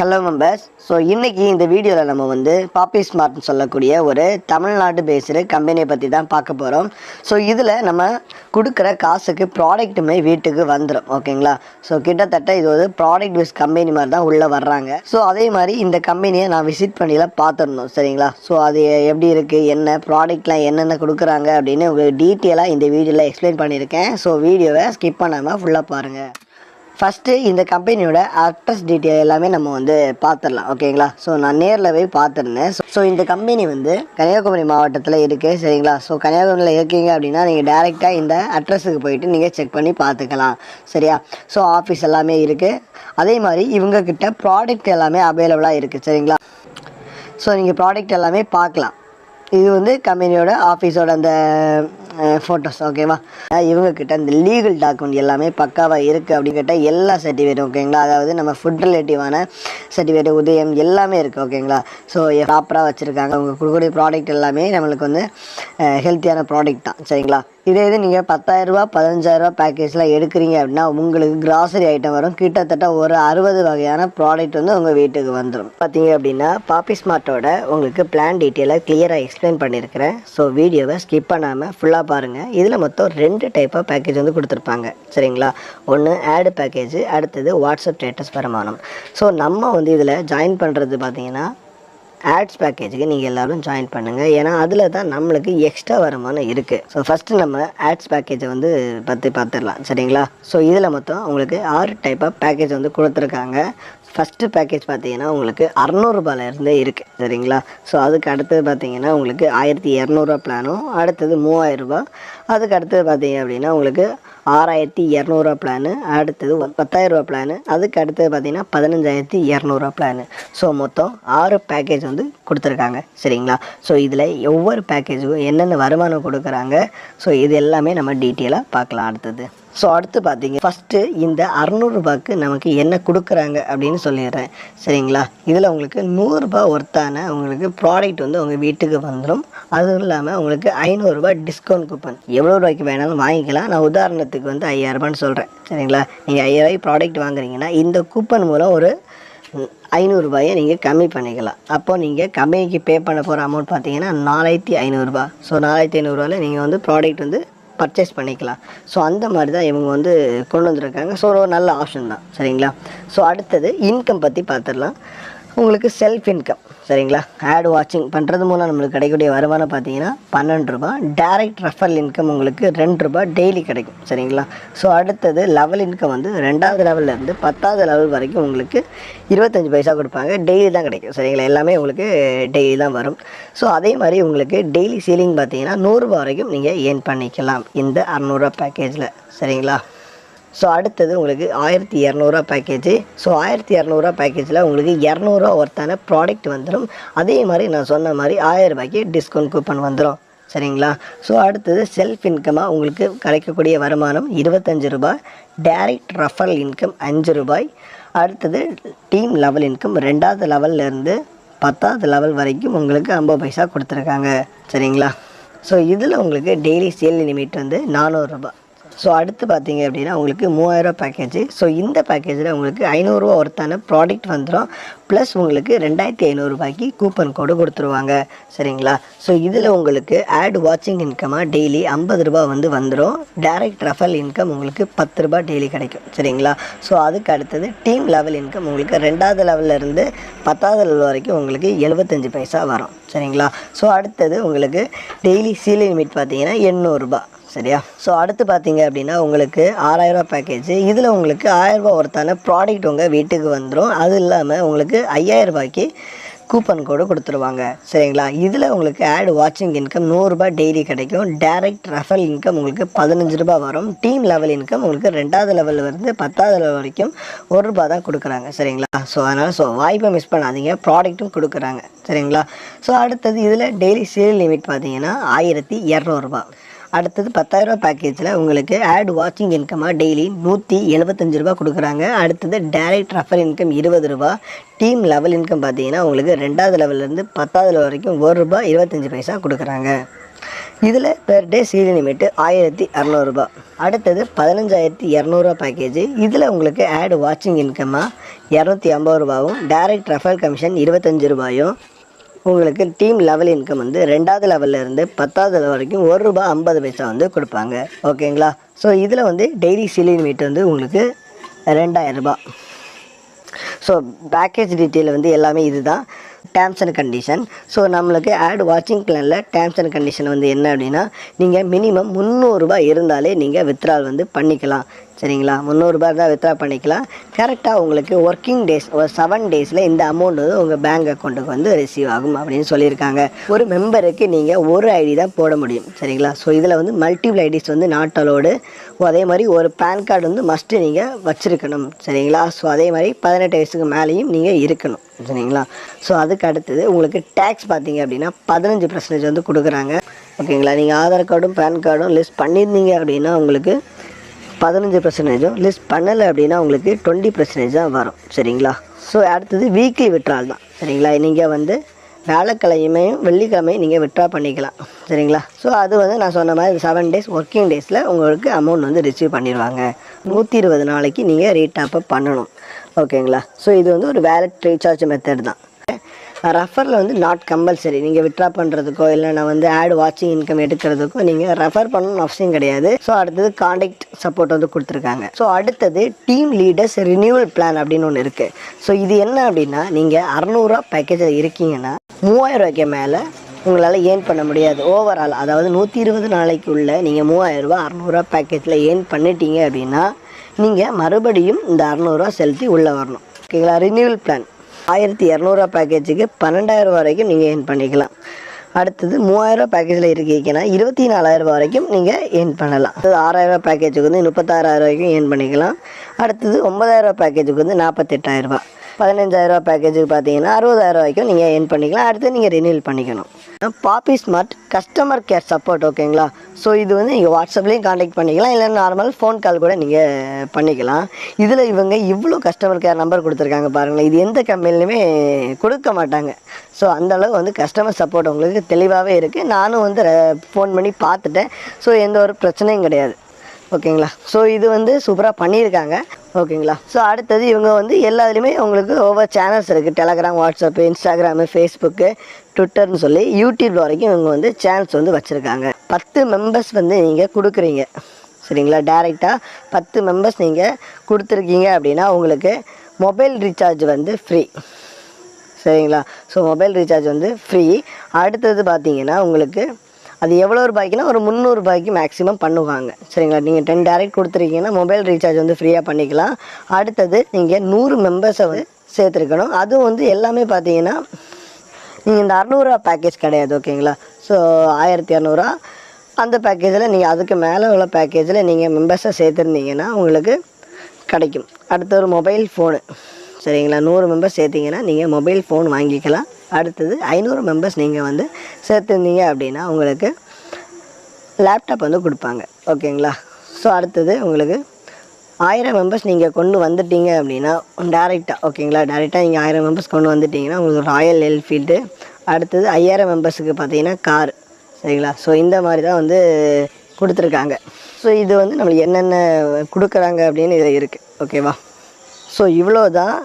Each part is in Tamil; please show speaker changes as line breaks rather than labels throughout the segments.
ஹலோ மெம்பர்ஸ் ஸோ இன்றைக்கி இந்த வீடியோவில் நம்ம வந்து பாப்பி ஸ்மார்ட்னு சொல்லக்கூடிய ஒரு தமிழ்நாடு பேஸ்டு கம்பெனியை பற்றி தான் பார்க்க போகிறோம் ஸோ இதில் நம்ம கொடுக்குற காசுக்கு ப்ராடக்ட்டுமே வீட்டுக்கு வந்துடும் ஓகேங்களா ஸோ கிட்டத்தட்ட இது ஒரு ப்ராடக்ட் பேஸ் கம்பெனி மாதிரி தான் உள்ளே வர்றாங்க. ஸோ அதே மாதிரி இந்த கம்பெனியை நான் விசிட் பண்ணிலாம் பார்த்துடணும் சரிங்களா? ஸோ அது எப்படி இருக்குது என்ன ப்ராடக்ட்லாம் என்னென்ன கொடுக்குறாங்க? அப்படின்னு உங்களுக்கு டீட்டெயிலாக இந்த வீடியோவில் எக்ஸ்பிளைன் பண்ணியிருக்கேன். ஸோ வீடியோவை ஸ்கிப் பண்ணாமல் ஃபுல்லாக பாருங்கள் ஃபஸ்ட்டு இந்த கம்பெனியோட அட்ரஸ் டீட்டெயில் எல்லாமே நம்ம வந்து பார்த்துடலாம் ஓகேங்களா? ஸோ நான் நேரில் போய் பார்த்துருந்தேன் ஸோ இந்த கம்பெனி வந்து கன்னியாகுமரி மாவட்டத்தில் இருக்குது சரிங்களா? ஸோ கன்னியாகுமரியில் இருக்கீங்க அப்படின்னா நீங்கள் டேரெக்டாக இந்த அட்ரஸுக்கு போயிட்டு நீங்கள் செக் பண்ணி பார்த்துக்கலாம் சரியா? ஸோ ஆஃபீஸ் எல்லாமே இருக்குது அதே மாதிரி இவங்கக்கிட்ட ப்ராடக்ட் எல்லாமே அவைலபிளாக இருக்குது சரிங்களா? ஸோ நீங்கள் ப்ராடக்ட் எல்லாமே பார்க்கலாம். இது வந்து கம்பெனியோட ஆஃபீஸோட அந்த ஃபோட்டோஸ் ஓகேவா இவங்கக்கிட்ட இந்த லீகல் டாக்குமெண்ட் எல்லாமே பக்காவாக இருக்குது அப்படின்னு கேட்டால் எல்லா சர்டிஃபிகேட் ஓகேங்களா அதாவது நம்ம ஃபுட் ரிலேட்டிவான சர்டிஃபிகேட் உதயம் எல்லாமே இருக்குது ஓகேங்களா ஸோ ப்ராப்பராக வச்சுருக்காங்க. அவங்க கொடுக்கக்கூடிய ப்ராடக்ட் எல்லாமே நம்மளுக்கு வந்து ஹெல்த்தியான ப்ராடக்ட் தான் சரிங்களா? இதே இது நீங்கள் பத்தாயிரரூபா பதினஞ்சாயிரரூபா பேக்கேஜில் எடுக்கிறீங்க அப்படின்னா உங்களுக்கு கிராசரி ஐட்டம் வரும். கிட்டத்தட்ட ஒரு அறுபது வகையான ப்ராடக்ட் வந்து உங்கள் வீட்டுக்கு வந்துடும் பார்த்தீங்க அப்படின்னா பாப்பி ஸ்மார்ட்டோட உங்களுக்கு பிளான் டீட்டெயிலாக கிளியராக எக்ஸ்பிளைன் பண்ணியிருக்கிறேன் ஸோ வீடியோவை ஸ்கிப் பண்ணாமல் ஃபுல்லாக பாருங்கள் இதில் மொத்தம் ரெண்டு டைப்பாக பேக்கேஜ் வந்து கொடுத்துருப்பாங்க. சரிங்களா? ஒன்று ஆடு பேக்கேஜ் அடுத்தது வாட்ஸ்அப் ஸ்டேட்டஸ் வருமானம் ஸோ நம்ம வந்து இதில் ஜாயின் பண்ணுறது பார்த்தீங்கன்னா ஆட்ஸ் பேக்கேஜுக்கு நீங்கள் எல்லோரும் ஜாயின் பண்ணுங்கள் ஏன்னா அதில் தான் நம்மளுக்கு எக்ஸ்ட்ரா வருமானம் இருக்குது ஸோ ஃபஸ்ட்டு நம்ம ஆட்ஸ் பேக்கேஜை வந்து பற்றி பார்த்துடலாம் சரிங்களா? ஸோ இதில் மொத்தம் உங்களுக்கு ஆறு டைப்பாக பேக்கேஜ் வந்து கொடுத்துருக்காங்க. ஃபஸ்ட்டு பேக்கேஜ் பார்த்தீங்கன்னா உங்களுக்கு அறநூறுபாலேருந்தே இருக்குது சரிங்களா? ஸோ அதுக்கு அடுத்தது பார்த்தீங்கன்னா உங்களுக்கு ஆயிரத்தி இரநூறுவா பிளானும் அடுத்தது மூவாயிரரூபா அதுக்கு அடுத்தது பார்த்தீங்க அப்படின்னா உங்களுக்கு ஆறாயிரத்தி இரநூறுவா பிளானு அடுத்தது பத்தாயிரரூபா பிளானு அதுக்கு அடுத்தது பார்த்தீங்கன்னா பதினஞ்சாயிரத்தி இரநூறுவா பிளானு ஸோ மொத்தம் ஆறு பேக்கேஜ் வந்து கொடுத்துருக்காங்க. சரிங்களா? ஸோ இதில் ஒவ்வொரு பேக்கேஜுக்கும் என்னென்ன வருமானம் கொடுக்குறாங்க? ஸோ இது எல்லாமே நம்ம டீட்டெயிலாக பார்க்கலாம் அடுத்தது. ஸோ அடுத்து பார்த்தீங்க ஃபஸ்ட்டு இந்த அறநூறுபாக்கு நமக்கு என்ன கொடுக்குறாங்க அப்படின்னு சொல்லிடுறேன். சரிங்களா? இதில் உங்களுக்கு நூறுரூபா ஒர்த்தான உங்களுக்கு ப்ராடக்ட் வந்து உங்கள் வீட்டுக்கு வந்துடும் அதுவும் இல்லாமல் உங்களுக்கு ஐநூறுரூபா டிஸ்கவுண்ட் கூப்பன் எவ்வளோ ரூபாய்க்கு வேணாலும் வாங்கிக்கலாம். நான் உதாரணத்துக்கு வந்து ஐயாயிரரூபான்னு சொல்கிறேன் சரிங்களா? நீங்கள் ஐயாயிரம் ப்ராடக்ட் வாங்குறீங்கன்னா இந்த கூப்பன் மூலம் ஒரு ஐநூறுரூபாயை நீங்கள் கம்மி பண்ணிக்கலாம். அப்போது நீங்கள் கம்பெனிக்கு பே பண்ண போகிற அமௌண்ட் பார்த்தீங்கன்னா நாலாயிரத்தி ஐநூறுரூபா ஸோ நாலாயிரத்தி ஐநூறுரூவாவில் நீங்கள் வந்து ப்ராடக்ட் வந்து பர்ச்சேஸ் பண்ணிக்கலாம். ஸோ அந்த மாதிரி தான் இவங்க வந்து கொண்டு வந்திருக்காங்க. ஸோ ஒரு நல்ல ஆப்ஷன் தான். சரிங்களா? ஸோ அடுத்தது இன்கம் பற்றி பார்த்துடலாம். உங்களுக்கு செல்ஃப் இன்கம் சரிங்களா? ஆட் வாட்சிங் பண்ணுறது மூலம் நம்மளுக்கு கிடைக்கக்கூடிய வருமானம் பார்த்தீங்கன்னா பன்னெண்டு ரூபா டைரக்ட் ரெஃபரல் இன்கம் உங்களுக்கு ரெண்டு ரூபா டெய்லி கிடைக்கும். சரிங்களா? ஸோ அடுத்தது லெவல் இன்கம் வந்து ரெண்டாவது லெவல்லேருந்து பத்தாவது லெவல் வரைக்கும் உங்களுக்கு இருபத்தஞ்சி பைசா கொடுப்பாங்க. டெய்லி தான் கிடைக்கும். சரிங்களா? எல்லாமே உங்களுக்கு டெய்லி தான் வரும். ஸோ அதே மாதிரி உங்களுக்கு டெய்லி சீலிங் பார்த்தீங்கன்னா நூறுரூபா வரைக்கும் நீங்கள் ஏர்ன் பண்ணிக்கலாம். இந்த அறநூறுரூவா பேக்கேஜில் சரிங்களா? ஸோ அடுத்தது உங்களுக்கு ஆயிரத்தி இரநூறுவா பேக்கேஜ் ஸோ ஆயிரத்தி இரநூறுவா பேக்கேஜில் உங்களுக்கு இரநூறுவா ஒருத்தான ப்ராடக்ட் வந்துடும் அதே மாதிரி நான் சொன்ன மாதிரி ஆயிரம் ரூபாய்க்கு டிஸ்கவுண்ட் கூப்பன் வந்துடும் சரிங்களா? ஸோ அடுத்தது செல்ஃப் இன்கமாக உங்களுக்கு கிடைக்கக்கூடிய வருமானம் இருபத்தஞ்சு ரூபாய். டைரக்ட் ரெஃபரல் இன்கம் அஞ்சு ரூபாய். அடுத்தது டீம் லெவல் இன்கம் ரெண்டாவது லெவல்லேருந்து பத்தாவது லெவல் வரைக்கும் உங்களுக்கு ஐம்பது பைசா கொடுத்துருக்காங்க. சரிங்களா? ஸோ இதில் உங்களுக்கு டெய்லி சேல் லிமிட் வந்து நானூறுரூபா ஸோ அடுத்து பார்த்தீங்க அப்படின்னா உங்களுக்கு மூவாயிரரூவா பேக்கேஜ் ஸோ இந்த பேக்கேஜில் உங்களுக்கு ஐநூறுரூவா ஒருத்தான ப்ராடக்ட் வந்துடும் ப்ளஸ் உங்களுக்கு ரெண்டாயிரத்தி ஐநூறுரூபாய்க்கு கூப்பன் கோடு கொடுத்துருவாங்க. சரிங்களா? ஸோ இதில் உங்களுக்கு ஆட் வாட்சிங் இன்கமாக டெய்லி ஐம்பது ரூபா வந்து வந்துடும் டைரக்ட் ரெஃபல் இன்கம் உங்களுக்கு பத்து ரூபா டெய்லி கிடைக்கும். சரிங்களா? ஸோ அதுக்கு அடுத்தது டீம் லெவல் இன்கம் உங்களுக்கு ரெண்டாவது லெவல்ல இருந்து பத்தாவது லெவல் வரைக்கும் உங்களுக்கு எழுபத்தஞ்சு பைசா வரும். சரிங்களா? ஸோ அடுத்தது உங்களுக்கு டெய்லி சீல் லிமிட் பார்த்தீங்கன்னா எண்ணூறுரூபா சரியா? ஸோ அடுத்து பார்த்தீங்க அப்படின்னா உங்களுக்கு ஆறாயிரரூபா பேக்கேஜ் இதில் உங்களுக்கு ஆயிரரூபா ஒருத்தான ப்ராடக்ட் உங்கள் வீட்டுக்கு வந்துடும் அது இல்லாமல் உங்களுக்கு ஐயாயிரம் ரூபாய்க்கு கூப்பன் கோடு கொடுத்துருவாங்க. சரிங்களா? இதில் உங்களுக்கு ஆட் வாட்சிங் இன்கம் நூறுரூபா டெய்லி கிடைக்கும். டைரக்ட் ரெஃபல் இன்கம் உங்களுக்கு பதினஞ்சு ரூபா வரும். டீம் லெவல் இன்கம் உங்களுக்கு ரெண்டாவது லெவலில் இருந்து பத்தாவது லெவல் வரைக்கும் ஒரு ரூபா தான் கொடுக்குறாங்க. சரிங்களா? ஸோ அதனால் ஸோ வாய்ப்பை மிஸ் பண்ணாதீங்க. ப்ராடக்ட்டும் கொடுக்குறாங்க. சரிங்களா? ஸோ அடுத்தது இதில் டெய்லி சேல் லிமிட் பார்த்தீங்கன்னா ஆயிரத்தி இரநூறுபா அடுத்தது பத்தாயிரரூபா பேக்கேஜில் உங்களுக்கு ஆட் வாட்சிங் இன்கமாக டெய்லி நூற்றி எழுபத்தஞ்சு ரூபா கொடுக்குறாங்க. அடுத்தது டேரெக்ட் ரெஃபர் இன்கம் இருபது ரூபா. டீம் லெவல் இன்கம் பார்த்தீங்கன்னா உங்களுக்கு ரெண்டாவது லெவல்லேருந்து பத்தாவது லெவல் வரைக்கும் ஒரு ரூபா இருபத்தஞ்சி பைசா கொடுக்குறாங்க. இதில் பெர் டே சீல் லிமிட்டு ஆயிரத்தி அறநூறுபா அடுத்தது பதினஞ்சாயிரத்தி இரநூறுவா பேக்கேஜ் இதில் உங்களுக்கு ஆட் வாட்சிங் இன்கமாக இரநூத்தி ஐம்பது ரூபாவும் டைரக்ட் ரெஃபர் கமிஷன் இருபத்தஞ்சு ரூபாயும் உங்களுக்கு டீம் லெவல் இன்கம் வந்து ரெண்டாவது லெவல்லேருந்து பத்தாவது லெவல் வரைக்கும் ஒரு ரூபா ஐம்பது பைசா வந்து கொடுப்பாங்க. ஓகேங்களா ஸோ இதில் வந்து டெய்லி சீல் லிமிட் வந்து உங்களுக்கு ரெண்டாயிரம் ஸோ பேக்கேஜ் டீட்டெயில் வந்து எல்லாமே இதுதான். டேர்ம்ஸ் அண்ட் கண்டிஷன் ஸோ நம்மளுக்கு ஆட் வாட்சிங் பிளானில் டேர்ம்ஸ் அண்ட் கண்டிஷன் வந்து என்ன அப்படின்னா நீங்கள் மினிமம் முந்நூறுரூபா இருந்தாலே நீங்கள் வித்ட்ரால் வந்து பண்ணிக்கலாம். சரிங்களா? முந்நூறுரூபா இருந்தால் வித்ட்ரா பண்ணிக்கலாம். கரெக்டாக உங்களுக்கு ஒர்க்கிங் டேஸ் ஒரு செவன் டேஸில் இந்த அமௌண்ட் வந்து உங்கள் பேங்க் அக்கௌண்ட்டுக்கு வந்து ரிசீவ் ஆகும் அப்படின்னு சொல்லியிருக்காங்க. ஒரு மெம்பருக்கு நீங்கள் ஒரு ஐடி தான் போட முடியும். சரிங்களா? ஸோ இதில் வந்து மல்டிபிள் ஐடிஸ் வந்து நாட் அலோடு அதே மாதிரி ஒரு பேன் கார்டு வந்து மஸ்ட்டு நீங்கள் வச்சுருக்கணும். சரிங்களா? ஸோ அதே மாதிரி பதினெட்டு வயசுக்கு மேலேயும் நீங்கள் இருக்கணும். சரிங்களா? ஸோ அதுக்கு அடுத்தது உங்களுக்கு டேக்ஸ் பார்த்தீங்க அப்படின்னா பதினஞ்சு பர்சன்டேஜ் வந்து கொடுக்குறாங்க. ஓகேங்களா நீங்கள் ஆதார் கார்டும் பேன் கார்டும் லிஸ்ட் பண்ணியிருந்தீங்க அப்படின்னா உங்களுக்கு பதினஞ்சு பர்சன்டேஜும் லிஸ்ட் பண்ணலை அப்படின்னா உங்களுக்கு டுவெண்ட்டி பர்சன்டேஜ் தான் வரும். சரிங்களா? ஸோ அடுத்தது வீக்லி விட்ரால் தான். சரிங்களா? நீங்கள் வந்து வியாழக்கிழமையும் வெள்ளிக்கிழமையும் நீங்கள் விட்ரா பண்ணிக்கலாம். சரிங்களா? ஸோ அது வந்து நான் சொன்ன மாதிரி செவன் டேஸ் ஒர்க்கிங் டேஸில் உங்களுக்கு அமௌண்ட் வந்து ரிசீவ் பண்ணிடுவாங்க. நூற்றி இருபது நாளைக்கு நீங்கள் ரீடாப்பப் பண்ணணும். ஓகேங்களா ஸோ இது வந்து ஒரு வேலட் ரீசார்ஜ் மெத்தட் தான். ரெஃபரில் வந்து நாட் கம்பல்சரி நீங்கள் விட்ரா பண்ணுறதுக்கோ இல்லை நான் வந்து ஆட் வாட்சிங் இன்கம் எடுக்கிறதுக்கோ நீங்கள் ரெஃபர் பண்ணணும்னு அவசியம் கிடையாது. ஸோ அடுத்தது காண்டாக்ட் சப்போர்ட் வந்து கொடுத்துருக்காங்க. ஸோ அடுத்தது டீம் லீடர்ஸ் ரினியூவல் பிளான் அப்படின்னு ஒன்று இருக்குது ஸோ இது என்ன அப்படின்னா நீங்கள் அறநூறுவா பேக்கேஜில் இருக்கீங்கன்னா மூவாயிரம் ரூபாய்க்கு மேலே உங்களால் ஏர்ன் பண்ண முடியாது. ஓவரால் அதாவது நூற்றி இருபது நாளைக்கு உள்ள நீங்கள் மூவாயிரரூபா அறநூறுவா பேக்கேஜில் ஏர்ன் பண்ணிட்டீங்க அப்படின்னா நீங்கள் மறுபடியும் இந்த அறநூறுவா செலுத்தி உள்ளே வரணும். ஓகேங்களா? ரினியூவல் பிளான் ஆயிரத்தி இரநூறுவா பேக்கேஜுக்கு பன்னெண்டாயிரம் வரைக்கும் நீங்கள் ஏர்ன் பண்ணிக்கலாம். அடுத்தது மூவாயிரரூவா பேக்கேஜில் இருக்கீங்கன்னா இருபத்தி நாலாயிரம் வரைக்கும் நீங்கள் ஏர்ன் பண்ணலாம். அடுத்தது ஆறாயிரரூவா பேக்கேஜுக்கு வந்து முப்பத்தாறாயிரம் வரைக்கும் ஏர்ன் பண்ணிக்கலாம். அடுத்தது ஒன்பதாயிரரூவா பேக்கேஜுக்கு வந்து நாற்பத்தெட்டாயிரரூபா பதினஞ்சாயிரரூவா பேக்கேஜுக்கு பார்த்தீங்கன்னா அறுபதாயிரம் வரைக்கும் நீங்கள் ஏர்ன் பண்ணிக்கலாம். அடுத்து நீங்கள் ரினியூல் பண்ணிக்கணும். Poppy smart customer care support ஓகேங்களா ஸோ இது வந்து நீங்கள் வாட்ஸ்அப்லேயும் காண்டாக்ட் பண்ணிக்கலாம். இல்லை நார்மல் ஃபோன் கால் கூட நீங்கள் பண்ணிக்கலாம். இதில் இவங்க இவ்வளோ கஸ்டமர் கேர் நம்பர் கொடுத்துருக்காங்க பாருங்களேன். இது எந்த கம்பெனிலுமே கொடுக்க மாட்டாங்க. ஸோ அந்தளவு வந்து கஸ்டமர் சப்போர்ட் உங்களுக்கு தெளிவாகவே இருக்குது நானும் வந்து ஃபோன் பண்ணி பார்த்துட்டேன். ஸோ எந்த ஒரு பிரச்சனையும் கிடையாது. ஓகேங்களா ஸோ இது வந்து சூப்பராக பண்ணியிருக்காங்க. ஓகேங்களா? ஸோ அடுத்தது இவங்க வந்து எல்லாத்துலேயுமே உங்களுக்கு ஒவ்வொரு சேனல்ஸ் இருக்குது டெலகிராம் வாட்ஸ்அப்பு இன்ஸ்டாகிராமு ஃபேஸ்புக்கு ட்விட்டர்னு சொல்லி யூடியூப் வரைக்கும் இவங்க வந்து சேனல்ஸ் வந்து வச்சுருக்காங்க. பத்து மெம்பர்ஸ் வந்து நீங்கள் கொடுக்குறீங்க. சரிங்களா? டேரெக்டாக பத்து மெம்பர்ஸ் நீங்கள் கொடுத்துருக்கீங்க அப்படின்னா உங்களுக்கு மொபைல் ரீசார்ஜ் வந்து ஃப்ரீ சரிங்களா? ஸோ மொபைல் ரீசார்ஜ் வந்து ஃப்ரீ அடுத்தது பார்த்தீங்கன்னா உங்களுக்கு அது எவ்வளோ ரூபாய்க்குன்னா ஒரு முந்நூறுபாய்க்கு மேக்ஸிமம் பண்ணுவாங்க. சரிங்களா? நீங்கள் டென் டேரக்ட் கொடுத்துருக்கீங்கன்னா மொபைல் ரீசார்ஜ் வந்து ஃப்ரீயாக பண்ணிக்கலாம். அடுத்தது நீங்கள் நூறு மெம்பர்ஸை வந்து சேர்த்துருக்கணும். அதுவும் வந்து எல்லாமே பார்த்தீங்கன்னா நீங்கள் இந்த அறநூறுவா பேக்கேஜ் கிடையாது ஓகேங்களா ஸோ ஆயிரத்தி இரநூறுவா அந்த பேக்கேஜில் நீங்கள் அதுக்கு மேலே உள்ள பேக்கேஜில் நீங்கள் மெம்பர்ஸை சேர்த்துருந்தீங்கன்னா உங்களுக்கு கிடைக்கும். அடுத்த ஒரு மொபைல் ஃபோனு சரிங்களா? நூறு மெம்பர்ஸ் சேர்த்திங்கன்னா நீங்கள் மொபைல் ஃபோன் வாங்கிக்கலாம். அடுத்தது ஐநூறு மெம்பர்ஸ் நீங்கள் வந்து சேர்த்துருந்தீங்க அப்படின்னா உங்களுக்கு லேப்டாப் வந்து கொடுப்பாங்க. ஓகேங்களா? ஸோ அடுத்தது உங்களுக்கு ஆயிரம் மெம்பர்ஸ் நீங்கள் கொண்டு வந்துட்டீங்க அப்படின்னா டேரெக்டாக ஓகேங்களா? டேரெக்டாக நீங்கள் ஆயிரம் மெம்பர்ஸ் கொண்டு வந்துட்டீங்கன்னா உங்களுக்கு ராயல் என்ஃபீல்டு அடுத்தது ஐயாயிரம் மெம்பர்ஸுக்கு பார்த்தீங்கன்னா கார் சரிங்களா? ஸோ இந்த மாதிரி தான் வந்து கொடுத்துருக்காங்க. ஸோ இது வந்து நம்மளுக்கு என்னென்ன கொடுக்குறாங்க அப்படின்னு இதில் இருக்குது ஓகேவா? ஸோ இவ்வளோ தான்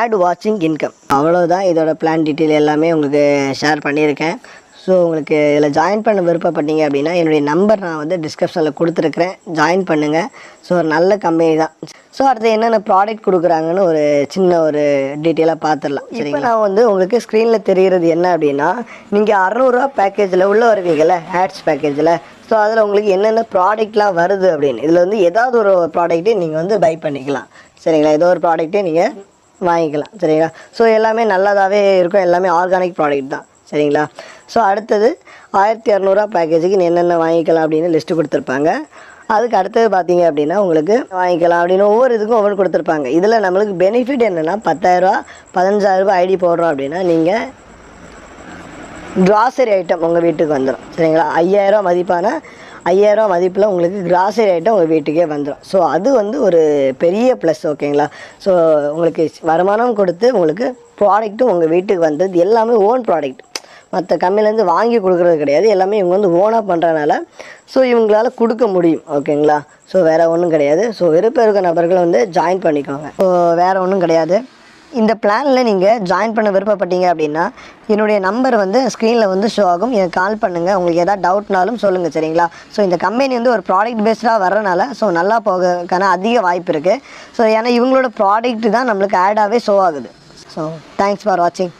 ஆட் வாட்சிங் இன்கம் அவ்வளோதான் இதோட பிளான் டீட்டெயில் எல்லாமே உங்களுக்கு ஷேர் பண்ணியிருக்கேன். ஸோ உங்களுக்கு இதில் ஜாயின் பண்ண விருப்பப்பட்டீங்க அப்படின்னா என்னுடைய நம்பர் நான் வந்து டிஸ்கிரிப்ஷனில் கொடுத்துருக்குறேன். ஜாயின் பண்ணுங்கள் ஸோ ஒரு நல்ல கம்பெனி தான். ஸோ அடுத்து என்னென்ன ப்ராடக்ட் கொடுக்குறாங்கன்னு ஒரு சின்ன ஒரு டீட்டெயிலாக பார்த்துடலாம். இப்போ நான் வந்து உங்களுக்கு ஸ்க்ரீனில் தெரிகிறது என்ன அப்படின்னா நீங்கள் அறநூறுவா பேக்கேஜில் உள்ள வருவீங்கள்ல ஆட்ஸ் பேக்கேஜில் ஸோ அதில் உங்களுக்கு என்னென்ன ப்ராடக்ட்லாம் வருது அப்படின்னு இதில் வந்து ஏதாவது ஒரு ப்ராடக்ட்டே நீங்கள் வந்து பை பண்ணிக்கலாம். சரிங்களா? ஏதோ ஒரு ப்ராடக்ட்டே நீங்கள் வாங்கிக்கலாம் சரிங்களா? ஸோ எல்லாமே நல்லதாகவே இருக்கும். எல்லாமே ஆர்கானிக் ப்ராடக்ட் தான் சரிங்களா? ஸோ அடுத்தது ஆயிரத்தி இரநூறுவா பேக்கேஜுக்கு நீ என்னென்ன வாங்கிக்கலாம் அப்படின்னு லிஸ்ட்டு கொடுத்துருப்பாங்க. அதுக்கு அடுத்தது பார்த்தீங்க அப்படின்னா உங்களுக்கு வாங்கிக்கலாம் அப்படின்னு ஒவ்வொரு இதுக்கும் ஒவ்வொரு கொடுத்துருப்பாங்க. இதில் நம்மளுக்கு பெனிஃபிட் என்னென்னா பத்தாயிரரூவா பதினஞ்சாயிரரூபா ஐடி போடுறோம் அப்படின்னா நீங்கள் க்ராசரி ஐட்டம் உங்கள் வீட்டுக்கு வந்துடும் சரிங்களா? ஐயாயிரரூவா மதிப்பான ஐயாயிரம் மதிப்பில் உங்களுக்கு கிராசரி ஐட்டம் உங்கள் வீட்டுக்கே வந்துடும் ஸோ அது வந்து ஒரு பெரிய ப்ளஸ் ஓகேங்களா ஸோ உங்களுக்கு வருமானம் கொடுத்து உங்களுக்கு ப்ராடக்ட்டும் உங்கள் வீட்டுக்கு வந்தது. எல்லாமே ஓன் ப்ராடக்ட் மற்ற கம்பெனிலேருந்து வாங்கி கொடுக்குறது கிடையாது. எல்லாமே இவங்க வந்து ஓனாக பண்ணுறதுனால ஸோ இவங்களால கொடுக்க முடியும் ஓகேங்களா ஸோ வேறு ஒன்றும் கிடையாது. ஸோ விருப்பம் இருக்க நபர்கள் வந்து ஜாயின் பண்ணிக்கோங்க. ஸோ வேறு ஒன்றும் கிடையாது. இந்த பிளானில் நீங்கள் ஜாயின் பண்ண விருப்பப்பட்டீங்க அப்படின்னா என்னுடைய நம்பர் வந்து ஸ்க்ரீனில் வந்து ஷோ ஆகும். எனக்கு கால் பண்ணுங்கள் உங்களுக்கு எதாவது டவுட்னாலும் சொல்லுங்கள் சரிங்களா? ஸோ இந்த கம்பெனி வந்து ஒரு ப்ராடக்ட் பேஸ்டாக வரனால ஸோ நல்லா போகக்கான அதிக வாய்ப்பு இருக்குது ஸோ ஏன்னா இவங்களோட ப்ராடக்ட் தான் நம்மளுக்கு ஆடாகவே ஷோ ஆகுது. ஸோ தேங்க்ஸ் ஃபார் வாட்சிங்